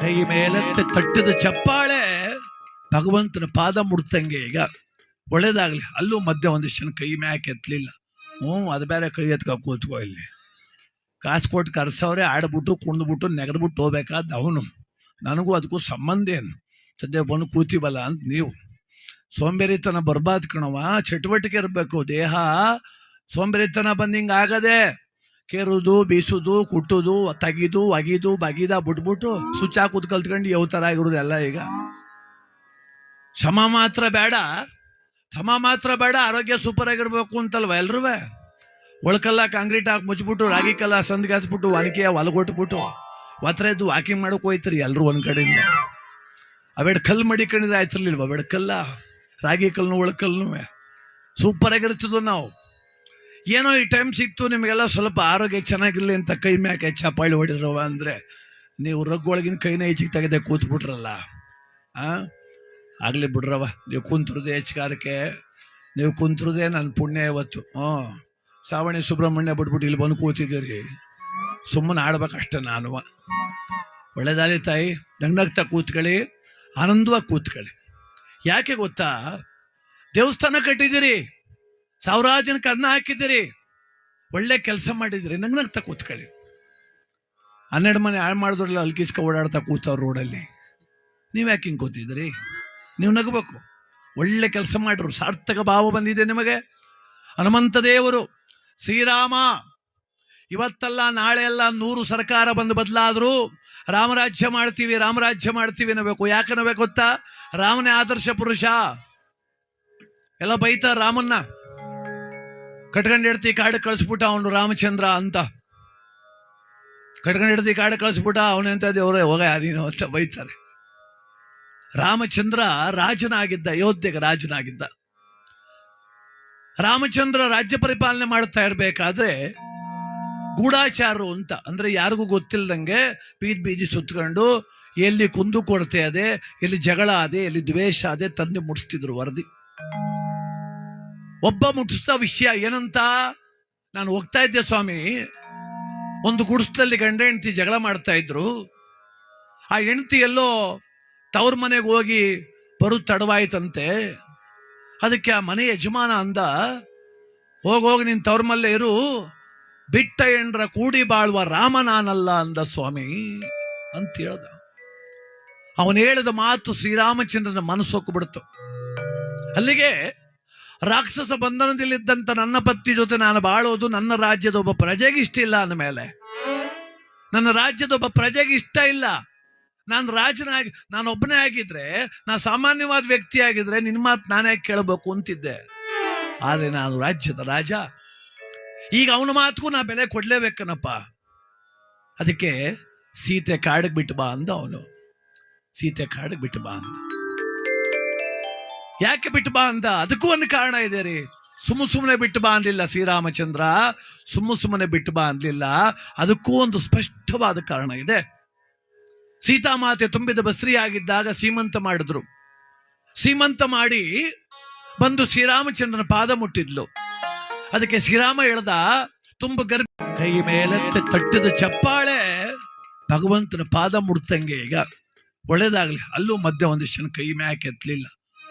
ಕೈ ಮೇಲೆತ್ತೆ ತಟ್ಟಿದ ಚಪ್ಪಾಳೆ ಭಗವಂತನ ಪಾದ ಮುಡ್ತಂಗೆ ಈಗ ಒಳ್ಳೇದಾಗ್ಲಿ. ಅಲ್ಲೂ ಮಧ್ಯೆ ಒಂದಿಷ್ಟು ಜನ ಕೈ ಮ್ಯಾಕೆ ಎತ್ತಲಿಲ್ಲ ಹ್ಞೂ, ಅದು ಬೇರೆ ಕೈ ಎತ್ಕೊ ಕೂತ್ಕೋ ಇಲ್ಲಿ. ಕಾಸು ಕೊಟ್ಟು ಕರ್ಸವ್ರೆ, ಆಡ್ಬಿಟ್ಟು, ಕುಣ್ದ್ಬಿಟ್ಟು, ನೆಗೆದ್ಬಿಟ್ಟು ಹೋಗ್ಬೇಕಾದ ಅವನು. ನನಗೂ ಅದಕ್ಕೂ ಸಂಬಂಧ ಏನು? ಸದ್ಯ ಬಂದು ಕೂತೀವಲ್ಲ ಅಂತ ನೀವು. ಸೋಂಬೇರಿತನ ಬರ್ಬಾದ್ ಕಣವ ಚಟುವಟಿಕೆ ಇರಬೇಕು. ದೇಹ ಸೋಂಬೇರಿತನ ಬಂದು ಹಿಂಗೆ ಆಗದೆ. ಕೇರುದು, ಬೀಸುದು, ಕುಟ್ಟುದು, ತಗಿದು, ಒಗಿದು, ಬಗಿದ, ಬಿಟ್ಬಿಟ್ಟು, ಸುಚ್ಚ ಕೂತ್ ಕಲ್ತ್ಕೊಂಡು ಯಾವ ಥರ ಆಗಿರೋದೆಲ್ಲ ಈಗ. ಸಮ ಮಾತ್ರ ಬೇಡ ಸಮ ಮಾತ್ರ ಬೇಡ, ಆರೋಗ್ಯ ಸೂಪರ್ ಆಗಿರ್ಬೇಕು ಅಂತಲ್ವ ಎಲ್ರೂ ಒಳಕಲ್ಲ, ಕಾಂಕ್ರೀಟ್ ಹಾಕಿ ಮುಚ್ಬಿಟ್ಟು ರಾಗಿ ಕಲ್ಲ ಸಂದ್ಗೆ ಹಚ್ಬಿಟ್ಟು ಒನಕೆಯ ಒತ್ತರೆ ಎದ್ದು ವಾಕಿಂಗ್ ಮಾಡಕ್ ಹೋಯ್ತಿರಿ ಎಲ್ರು ಒಂದ್ ಕಡೆಯಿಂದ. ಅವೆಡ್ ಕಲ್ಲು ಮಡಿಕೊಂಡಿದ್ರೆ ಆಯ್ತಿರ್ಲಿಲ್ವ, ಅವೆಡ್ ಕಲ್ಲ, ರಾಗಿ ಕಲ್ಲು ಒಳಕಲ್ಲು ಸೂಪರ್ ಆಗಿರ್ತದ ನಾವು. ಏನೋ ಈ ಟೈಮ್ ಸಿಕ್ತು, ನಿಮಗೆಲ್ಲ ಸ್ವಲ್ಪ ಆರೋಗ್ಯ ಚೆನ್ನಾಗಿರಲಿ ಅಂತ ಕೈ ಮ್ಯಾಕೆ ಚಪ್ಪಾಳಿ ಹೊಡಿದ್ರವ ಅಂದ್ರೆ ನೀವು ರಗ್ಗೊಳಗಿನ ಕೈನ ಹೆಚ್ಚಿಗೆ ತೆಗೆದೆ ಕೂತ್ಬಿಟ್ರಲ್ಲ. ಆ? ಆಗಲಿ ಬಿಡ್ರವ ನೀವು ಕುಂತ್ರದೆ ಹೆಚ್ಚಿಗಾರಕ್ಕೆ ನೀವು ಕುಂತ್ರದೇ ನನ್ನ ಪುಣ್ಯ ಇವತ್ತು. ಹ್ಞೂ. ಸಾವಣಿ ಸುಬ್ರಹ್ಮಣ್ಯ ಬಿಟ್ಬಿಟ್ಟು ಇಲ್ಲಿ ಬಂದು ಕೂತಿದ್ದೀರಿ. ಸುಮ್ಮನೆ ಆಡ್ಬೇಕಷ್ಟೆ ನಾನು ಒಳ್ಳೇದಾಲಿ ತಾಯಿ, ನಗ್ನಗ್ತಾ ಕೂತ್ಕೊಳ್ಳಿ, ಆನಂದವಾಗಿ ಕೂತ್ಕೊಳ್ಳಿ. ಯಾಕೆ ಗೊತ್ತಾ? ದೇವಸ್ಥಾನ ಕಟ್ಟಿದ್ದೀರಿ. ಸಾವಿರಾರು ಜನಕ್ಕೆ ಅನ್ನ ಹಾಕಿದ್ದೀರಿ. ಒಳ್ಳೆ ಕೆಲಸ ಮಾಡಿದ್ರಿ ನಂಗೆ ನಗ್ತಾ ಕೂತ್ಕೊಳ್ಳಿ. ಹನ್ನೆರಡು ಮನೆ ಹಾಳು ಮಾಡಿದ್ರಲ್ಲ ಅಲ್ಕಿಸ್ಕ ಓಡಾಡ್ತಾ ಕೂತವ್ರು ರೋಡಲ್ಲಿ. ನೀವು ಯಾಕೆ ಹಿಂಗೆ ಕೂತಿದ್ರಿ ನೀವು ನಗಬೇಕು. ಒಳ್ಳೆ ಕೆಲಸ ಮಾಡ್ರು. ಸಾರ್ಥಕ ಭಾವ ಬಂದಿದೆ ನಿಮಗೆ. ಹನುಮಂತ ದೇವರು, ಶ್ರೀರಾಮ, ಇವತ್ತಲ್ಲ ನಾಳೆ ಎಲ್ಲ ನೂರು ಸರ್ಕಾರ ಬಂದು ಬದಲಾದ್ರು. ರಾಮರಾಜ್ಯ ಮಾಡ್ತೀವಿ ರಾಮರಾಜ್ಯ ಮಾಡ್ತೀವಿ ಅನ್ನಬೇಕು. ಯಾಕೆ ಅನ್ನಬೇಕು ಗೊತ್ತಾ? ರಾಮನೇ ಆದರ್ಶ ಪುರುಷ. ಎಲ್ಲ ಬೈತಾರ ರಾಮನ್ನ. ಕಟ್ಕೊಂಡು ಹಿಡ್ತಿ ಕಾಡು ಕಳಿಸ್ಬಿಟ್ಟ ಅವನು ರಾಮಚಂದ್ರ ಅಂತ. ಕಟ್ಕೊಂಡು ಹಿಡ್ತಿ ಕಾಡು ಕಳಿಸ್ಬಿಟ್ಟ ಅವನೆಂತ ದೇವರೇ, ಹೋಗ ಅದೀನು ಅಂತ ಬೈತಾರೆ. ರಾಮಚಂದ್ರ ರಾಜನಾಗಿದ್ದ, ಅಯೋಧ್ಯೆಗೆ ರಾಜನಾಗಿದ್ದ. ರಾಮಚಂದ್ರ ರಾಜ್ಯ ಪರಿಪಾಲನೆ ಮಾಡ್ತಾ ಇರಬೇಕಾದ್ರೆ ಗೂಢಾಚಾರರು ಅಂತ, ಅಂದ್ರೆ ಯಾರಿಗೂ ಗೊತ್ತಿಲ್ಲದಂಗೆ ಬೀದಿ ಬೀದಿ ಸುತ್ತಕೊಂಡು ಎಲ್ಲಿ ಕುಂದು ಕೊರತೆ ಅದೇ, ಎಲ್ಲಿ ಜಗಳ ಅದೇ, ಎಲ್ಲಿ ದ್ವೇಷ ಅದೇ ತಂದು ಮುಡಿಸ್ತಿದ್ರು ವರದಿ. ಒಬ್ಬ ಮುಟ್ಟಿಸಿದ ವಿಷಯ ಏನಂತ ನಾನು ಹೋಗ್ತಾ ಇದ್ದೆ ಸ್ವಾಮಿ. ಒಂದು ಗುಡಿಸ್ಲಲ್ಲಿ ಗಂಡ ಹೆಂಡತಿ ಜಗಳ ಮಾಡ್ತಾ ಇದ್ರು. ಆ ಹೆಂಡತಿ ಎಲ್ಲೋ ತವ್ರ ಮನೆಗೆ ಹೋಗಿ ಬರು ತಡವಾಯ್ತಂತೆ. ಅದಕ್ಕೆ ಆ ಮನೆ ಯಜಮಾನ ಅಂದ ಹೋಗೋಗಿ ಹೋಗಿ ನಿನ್ ತವ್ರ ಮಲ್ಲೇ ಇರು. ಬಿಟ್ಟ ಎಂಡ್ರ ಕೂಡಿ ಬಾಳುವ ರಾಮ ನಾನಲ್ಲ ಅಂದ ಸ್ವಾಮಿ ಅಂತ ಹೇಳ್ದ. ಅವನು ಹೇಳಿದ ಮಾತು ಶ್ರೀರಾಮಚಂದ್ರನ ಮನಸ್ಸೊಕ್ಕು ಬಿಡ್ತು. ಅಲ್ಲಿಗೆ ರಾಕ್ಷಸ ಬಂಧನದಲ್ಲಿದ್ದಂತ ನನ್ನ ಪತ್ನಿ ಜೊತೆ ನಾನು ಬಾಳೋದು, ನನ್ನ ರಾಜ್ಯದ ಒಬ್ಬ ಪ್ರಜೆಗೆ ಇಷ್ಟ ಇಲ್ಲ ಅಂದ ಮೇಲೆ ನನ್ನ ರಾಜ್ಯದ ಒಬ್ಬ ಪ್ರಜೆಗೆ ಇಷ್ಟ ಇಲ್ಲ. ನಾನು ರಾಜನಾಗಿ, ನಾನು ಒಬ್ಬನೇ ಆಗಿದ್ರೆ, ನಾನು ಸಾಮಾನ್ಯವಾದ ವ್ಯಕ್ತಿ ಆಗಿದ್ರೆ ನಿನ್ನ ಮಾತು ನಾನೇ ಕೇಳಬೇಕು ಅಂತಿದ್ದೆ. ಆದರೆ ನಾನು ರಾಜ್ಯದ ರಾಜ. ಈಗ ಅವನ ಮಾತಿಗೂ ನಾ ಬೆಲೆ ಕೊಡ್ಲೇಬೇಕನಪ್ಪ. ಅದಕ್ಕೆ ಸೀತೆ ಕಾಡಿಗೆ ಬಿಟ್ಟು ಬಾ ಅಂದ ಅವನು. ಸೀತೆ ಕಾಡಿಗೆ ಬಿಟ್ಟು ಬಾ ಅಂದ. ಯಾಕೆ ಬಿಟ್ಟು ಬಾ ಅಂದ ಅದಕ್ಕೂ ಒಂದು ಕಾರಣ ಇದೆ ರೀ. ಸುಮ್ಮ ಸುಮ್ಮನೆ ಬಿಟ್ಟು ಬಾ ಅಂದಿಲ್ಲ ಶ್ರೀರಾಮಚಂದ್ರ. ಸುಮ್ಮ ಸುಮ್ಮನೆ ಬಿಟ್ಟು ಬಾ ಅಂದಿಲ್ಲ. ಅದಕ್ಕೂ ಒಂದು ಸ್ಪಷ್ಟವಾದ ಕಾರಣ ಇದೆ. ಸೀತಾಮಾತೆ ತುಂಬಿದ ಬಸ್ರಿ ಆಗಿದ್ದಾಗ ಸೀಮಂತ ಮಾಡಿದ್ರು. ಸೀಮಂತ ಮಾಡಿ ಬಂದು ಶ್ರೀರಾಮಚಂದ್ರನ ಪಾದ ಮುಟ್ಟಿದ್ಲು. ಅದಕ್ಕೆ ಶ್ರೀರಾಮ ಹೇಳ್ದ, ತುಂಬ ಗರ್ಭ ಕೈ ಮೇಲೆ ತಟ್ಟಿದ ಚಪ್ಪಾಳೆ ಭಗವಂತನ ಪಾದ ಮುಡ್ತಂಗೆ ಈಗ. ಒಳ್ಳೇದಾಗ್ಲಿ, ಅಲ್ಲೂ ಮಧ್ಯ ಒಂದಿಷ್ಟು ಜನ ಕೈ ಮ್ಯಾಕೆ ಎತ್ತಲಿಲ್ಲ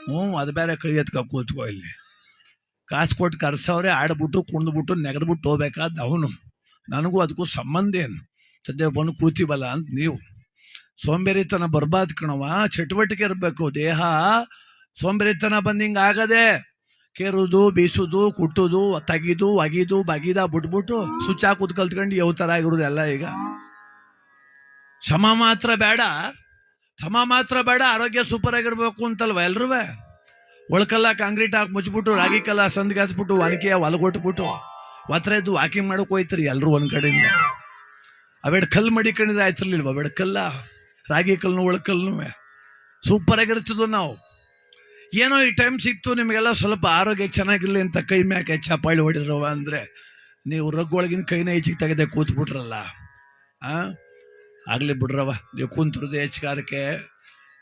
ಹ್ಞೂ, ಅದು ಬೇರೆ ಕೈ ಎತ್ಕ ಕೂತ್ಕೋ ಇಲ್ಲಿ. ಕಾಸು ಕೊಟ್ಟು ಕರ್ಸವ್ರೆ, ಆಡ್ಬಿಟ್ಟು, ಕುಣ್ದ್ಬಿಟ್ಟು, ನೆಗೆದ್ಬಿಟ್ಟು ಹೋಗ್ಬೇಕಾದ ಅವನು. ನನಗೂ ಅದಕ್ಕೂ ಸಂಬಂಧ ಏನು? ಸದ್ಯ ಬಂದು ಕೂತೀವಲ್ಲ ಅಂತ ನೀವು. ಸೋಂಬೇರಿತನ ಬರ್ಬಾದ್ ಕಣವ ಚಟುವಟಿಕೆ ಇರಬೇಕು, ದೇಹ. ಸೋಂಬೇರಿತನ ಬಂದು ಹಿಂಗೆ ಆಗದೆ ಕೇರೋದು, ಬೀಸೋದು, ಕುಟ್ಟುದು, ತೆಗಿದು, ಒಗಿದು, ಬಗಿದ ಬಿಟ್ಬಿಟ್ಟು ಸುಚ್ಚ ಕೂತ್ ಕಲ್ತ್ಕೊಂಡು ಯಾವ ಥರ ಆಗಿರೋದೆಲ್ಲ ಈಗ. ಶ್ರಮ ಮಾತ್ರ ಬೇಡ. ಶ್ರಮ ಮಾತ್ರ ಬೇಡ, ಆರೋಗ್ಯ ಸೂಪರ್ ಆಗಿರ್ಬೇಕು ಅಂತಲ್ವ ಎಲ್ರೂ ಒಳಕಲ್ಲ, ಕಾಂಕ್ರೀಟ್ ಹಾಕಿ ಮುಚ್ಚಿಬಿಟ್ಟು ರಾಗಿ ಕಲ್ಲ ಸಂದಿಗೆ ಹಚ್ಬಿಟ್ಟು ಒನಕೆಯ ಹೊಲಗೊಟ್ಬಿಟ್ಟು ಒತ್ತರೆದ್ದು ವಾಕಿಂಗ್ ಮಾಡಕ್ ಹೋಯ್ತಿರಿ ಎಲ್ರು ಒಂದ್ ಕಡೆಯಿಂದ. ಅವೆಡ್ ಕಲ್ಲು ಮಡಿಕೊಂಡಿದ್ರೆ ಆಯ್ತಿರ್ಲಿಲ್ವ? ಅವೆಡ್ ಕಲ್ಲ, ರಾಗಿ ಕಲ್ಲು ಒಳಕಲ್ಲು ಸೂಪರ್ ಆಗಿರ್ತದ ನಾವು? ಏನೋ ಈ ಟೈಮ್ ಸಿಕ್ತು, ನಿಮಗೆಲ್ಲ ಸ್ವಲ್ಪ ಆರೋಗ್ಯ ಚೆನ್ನಾಗಿರ್ಲಿ ಅಂತ ಕೈ ಮ್ಯಾಕೆ ಚಪ್ಪಾಳಿ ಹೊಡಿದ್ರವ ಅಂದ್ರೆ, ನೀವು ರಗ್ ಒಳಗಿನ ಕೈನ ಹೆಚ್ಚಿಗೆ ತೆಗೆದೆ ಕೂತ್ಬಿಟ್ರಲ್ಲ, ಆ? ಆಗ್ಲಿ ಬಿಡ್ರವ ನೀವು ಕುಂತ್ರದೆ ಹೆಚ್ಕಾರಕ್ಕೆ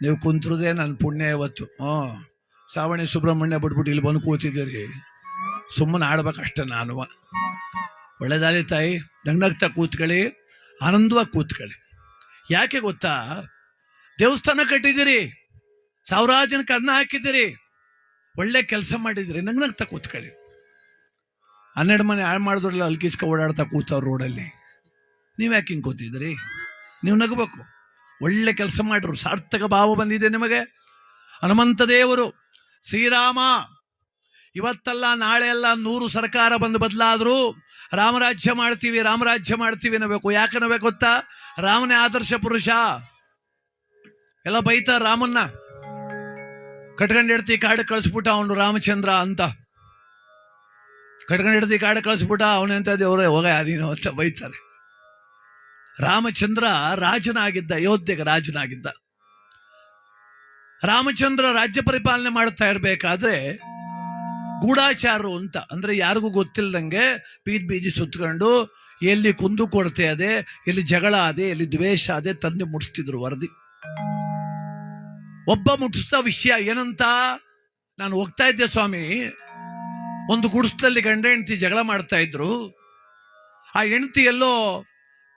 ನೀವು ಕುಂತ್ರದೇ ನನ್ನ ಪುಣ್ಯ ಇವತ್ತು. ಹ್ಞೂ, ಸಾವಣಿ ಸುಬ್ರಹ್ಮಣ್ಯ ಬಿಟ್ಬಿಟ್ಟು ಇಲ್ಲಿ ಬಂದು ಕೂತಿದ್ದೀರಿ. ಸುಮ್ಮನೆ ಆಡ್ಬೇಕಷ್ಟೆ ನಾನು ಒಳ್ಳೇದಾಲಿ ತಾಯಿ, ನಗ್ನಗ್ತ ಕೂತ್ಕೊಳ್ಳಿ, ಆನಂದವಾಗಿ ಕೂತ್ಕೊಳ್ಳಿ. ಯಾಕೆ ಗೊತ್ತಾ? ದೇವಸ್ಥಾನ ಕಟ್ಟಿದ್ದೀರಿ ಸಾವಿರಾರು ಜನಕ್ಕೆ ಅನ್ನ ಹಾಕಿದ್ದೀರಿ, ಒಳ್ಳೆ ಕೆಲಸ ಮಾಡಿದಿರಿ ನಗ್ನಗ್ತ ನಗ್ತಾ ಕೂತ್ಕೊಳ್ಳಿ. ಹನ್ನೆರಡು ಮನೆ ಹಾಳು ಮಾಡಿದ್ರಲ್ಲ, ಅಲ್ಕಿಸ್ಕ ಓಡಾಡ್ತಾ ಕೂತವ್ರು ರೋಡಲ್ಲಿ. ನೀವು ಯಾಕೆ ಹಿಂಗೆ ಕೂತಿದ್ರಿ ನೀವು ನಗಬೇಕು. ಒಳ್ಳೆ ಕೆಲಸ ಮಾಡ್ರು. ಸಾರ್ಥಕ ಭಾವ ಬಂದಿದೆ ನಿಮಗೆ. ಹನುಮಂತ ದೇವರು, ಶ್ರೀರಾಮ, ಇವತ್ತಲ್ಲ ನಾಳೆ ಎಲ್ಲ ನೂರು ಸರ್ಕಾರ ಬಂದು ಬದಲಾದರೂ, ರಾಮರಾಜ್ಯ ಮಾಡ್ತೀವಿ ರಾಮರಾಜ್ಯ ಮಾಡ್ತೀವಿ ಅನ್ನಬೇಕು. ಯಾಕೆ ಅನ್ನಬೇಕು ಗೊತ್ತಾ? ರಾಮನೇ ಆದರ್ಶ ಪುರುಷ. ಎಲ್ಲ ಬೈತಾರ ರಾಮನ್ನ. ಕಟ್ಕೊಂಡು ಹಿಡ್ತಿ ಕಾಡು ಕಳಿಸ್ಬಿಟ್ಟ ಅವನು ರಾಮಚಂದ್ರ ಅಂತ. ಕಟ್ಕೊಂಡು ಹಿಡ್ತಿ ಕಾಡು ಕಳಿಸ್ಬಿಟ್ಟ ಅಂತ ದೇವ್ರೆ ಹೋಗ ಅದೀನೋ ಅಂತ ಬೈತಾರೆ. ರಾಮಚಂದ್ರ ರಾಜನಾಗಿದ್ದ, ಅಯೋಧ್ಯೆಗೆ ರಾಜನಾಗಿದ್ದ. ರಾಮಚಂದ್ರ ರಾಜ್ಯ ಪರಿಪಾಲನೆ ಮಾಡ್ತಾ ಇರಬೇಕಾದ್ರೆ ಗೂಢಾಚಾರರು ಅಂತ, ಅಂದ್ರೆ ಯಾರಿಗೂ ಗೊತ್ತಿಲ್ಲದಂಗೆ ಬೀದ್ ಬೀದಿ ಸುತ್ತಕೊಂಡು ಎಲ್ಲಿ ಕುಂದು ಕೊರತೆ ಅದೆ, ಎಲ್ಲಿ ಜಗಳ ಅದೆ, ಎಲ್ಲಿ ದ್ವೇಷ ಅದೆ ತಂದು ಮುಟ್ಟಿಸ್ತಿದ್ರು ವರದಿ. ಒಬ್ಬ ಮುಟ್ಸ್ತ ವಿಷಯ ಏನಂತ ನಾನು ಹೋಗ್ತಾ ಇದ್ದೆ ಸ್ವಾಮಿ. ಒಂದು ಗುಡಿಸ್ದಲ್ಲಿ ಗಂಡ ಹೆಂಡತಿ ಜಗಳ ಮಾಡ್ತಾ ಇದ್ರು. ಆ ಹೆಂಡತಿ ಎಲ್ಲೋ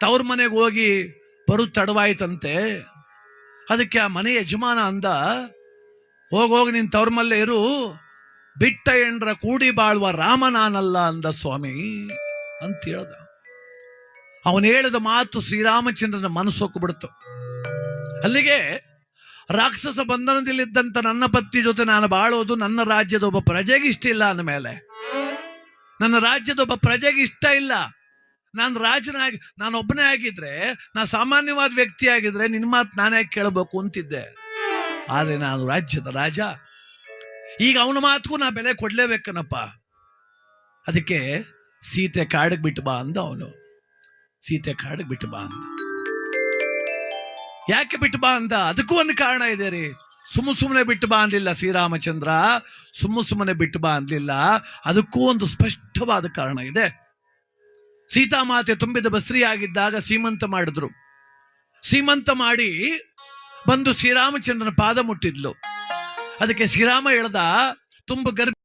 ತವ್ರ ಮನೆಗೆ ಹೋಗಿ ಬರು ತಡವಾಯ್ತಂತೆ. ಅದಕ್ಕೆ ಆ ಮನೆ ಯಜಮಾನ ಅಂದ ಹೋಗೋಗಿ ನಿನ್ ತವ್ರ ಮಲ್ಲೇ ಇರು, ಬಿಟ್ಟ ಎಂಡ್ರ ಕೂಡಿ ಬಾಳುವ ರಾಮ ನಾನಲ್ಲ ಅಂದ ಸ್ವಾಮಿ ಅಂತ ಹೇಳ್ದ. ಅವನು ಹೇಳಿದ ಮಾತು ಶ್ರೀರಾಮಚಂದ್ರನ ಮನಸ್ಸೊಕ್ಕು ಬಿಡ್ತು. ಅಲ್ಲಿಗೆ ರಾಕ್ಷಸ ಬಂಧನದಲ್ಲಿದ್ದಂತ ನನ್ನ ಪತ್ನಿ ಜೊತೆ ನಾನು ಬಾಳೋದು, ನನ್ನ ರಾಜ್ಯದ ಒಬ್ಬ ಪ್ರಜೆಗೆ ಇಷ್ಟ ಇಲ್ಲ ಅಂದ ಮೇಲೆ. ನನ್ನ ರಾಜ್ಯದ ಒಬ್ಬ ಪ್ರಜೆಗೆ ಇಷ್ಟ ಇಲ್ಲ. ನಾನು ರಾಜನಾಗಿ, ನಾನು ಒಬ್ಬನೇ ಆಗಿದ್ರೆ ನಾ ಸಾಮಾನ್ಯವಾದ ವ್ಯಕ್ತಿ ಆಗಿದ್ರೆ ನಿನ್ನ ಮಾತು ನಾನೇ ಕೇಳಬೇಕು ಅಂತಿದ್ದೆ. ಆದ್ರೆ ನಾನು ರಾಜ್ಯದ ರಾಜ. ಈಗ ಅವನ ಮಾತಿಗೂ ನಾ ಬೆಲೆ ಕೊಡ್ಲೇಬೇಕನಪ್ಪ. ಅದಕ್ಕೆ ಸೀತೆ ಕಾಡಿಗೆ ಬಿಟ್ಟು ಬಾ ಅಂದ ಅವನು. ಸೀತೆ ಕಾಡಿಗೆ ಬಿಟ್ಟು ಬಾ ಅಂದ. ಯಾಕೆ ಬಿಟ್ಟು ಬಾ ಅಂದ? ಅದಕ್ಕೂ ಒಂದು ಕಾರಣ ಇದೆ ರೀ. ಸುಮ್ಮ ಸುಮ್ಮನೆ ಬಿಟ್ಟು ಬಾ ಅಂದಿಲ್ಲ ಶ್ರೀರಾಮಚಂದ್ರ. ಸುಮ್ಮ ಸುಮ್ಮನೆ ಬಿಟ್ಟು ಬಾ ಅಂದಿಲ್ಲ ಅದಕ್ಕೂ ಒಂದು ಸ್ಪಷ್ಟವಾದ ಕಾರಣ ಇದೆ. ಸೀತಾಮಾತೆ ತುಂಬಿದ ಬಸ್ರಿ ಆಗಿದ್ದಾಗ ಸೀಮಂತ ಮಾಡಿದ್ರು. ಸೀಮಂತ ಮಾಡಿ ಬಂದು ಶ್ರೀರಾಮಚಂದ್ರನ ಪಾದ ಮುಟ್ಟಿದ್ಲು. ಅದಕ್ಕೆ ಶ್ರೀರಾಮ ಹೇಳ್ದ, ತುಂಬ ಗರ್ಭ